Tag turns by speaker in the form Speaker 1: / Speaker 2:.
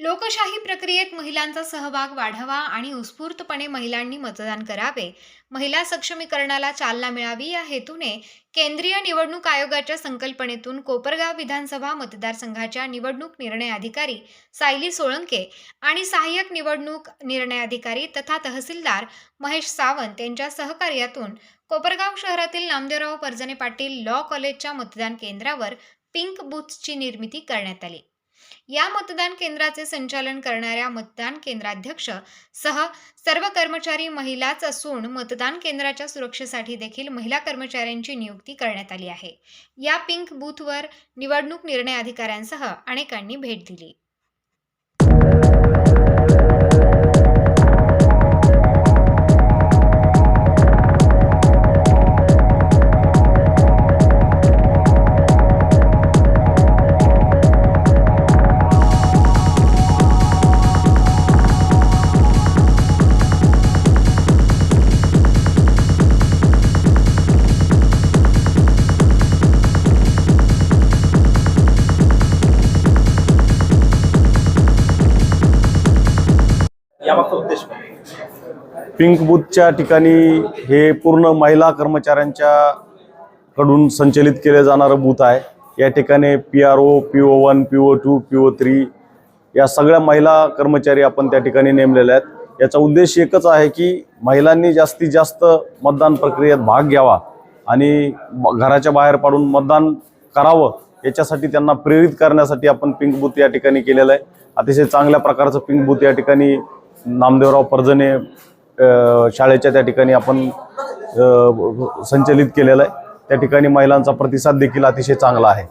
Speaker 1: लोकशाही प्रक्रियेत महिलांचा सहभाग वाढावा आणि उत्स्फूर्तपणे महिलांनी मतदान करावे. महिला सक्षमीकरणाला चालना मिळावी या हेतूने केंद्रीय निवडणूक आयोगाच्या संकल्पनेतून कोपरगाव विधानसभा मतदारसंघाच्या निवडणूक निर्णय अधिकारी सायली सोळंके आणि सहाय्यक निवडणूक निर्णय अधिकारी तथा तहसीलदार महेश सावंत यांच्या सहकार्यातून कोपरगाव शहरातील नामदेवराव परजने पाटील लॉ कॉलेजच्या मतदान केंद्रावर पिंक बूथची निर्मिती करण्यात आली. या मतदान केंद्राचे संचालन करणाऱ्या मतदान केंद्राध्यक्ष सह सर्व कर्मचारी महिलाच असून मतदान केंद्राच्या सुरक्षेसाठी देखील महिला कर्मचाऱ्यांची नियुक्ती करण्यात आली आहे. या पिंक बूथवर निवडणूक निर्णय अधिकाऱ्यांसह अनेकांनी भेट दिली.
Speaker 2: यामागचा उद्देश
Speaker 3: पिंक बूथच्या ठिकाणी हे पूर्ण महिला कर्मचाऱ्यांच्या कडून संचलित केले जाणारं बूथ आहे. या ठिकाणी P R O P O one P O two P O three या सगळ्या महिला कर्मचारी आपण त्या ठिकाणी नेमलेल्या आहेत. याचा उद्देश एकच आहे की महिलांनी जास्तीत जास्त मतदान प्रक्रियेत भाग घ्यावा आणि घराच्या बाहेर पाडून मतदान करावं. याच्यासाठी त्यांना प्रेरित करण्यासाठी आपण पिंक बूथ या ठिकाणी केलेलं आहे. अतिशय चांगल्या प्रकारचं पिंक बूथ या ठिकाणी नामदेवराव पर्जने शाळेच्या त्या ठिकाणी आपण संचलित केलेलं आहे. त्या ठिकाणी महिलांचा प्रतिसाद देखील अतिशय चांगला आहे.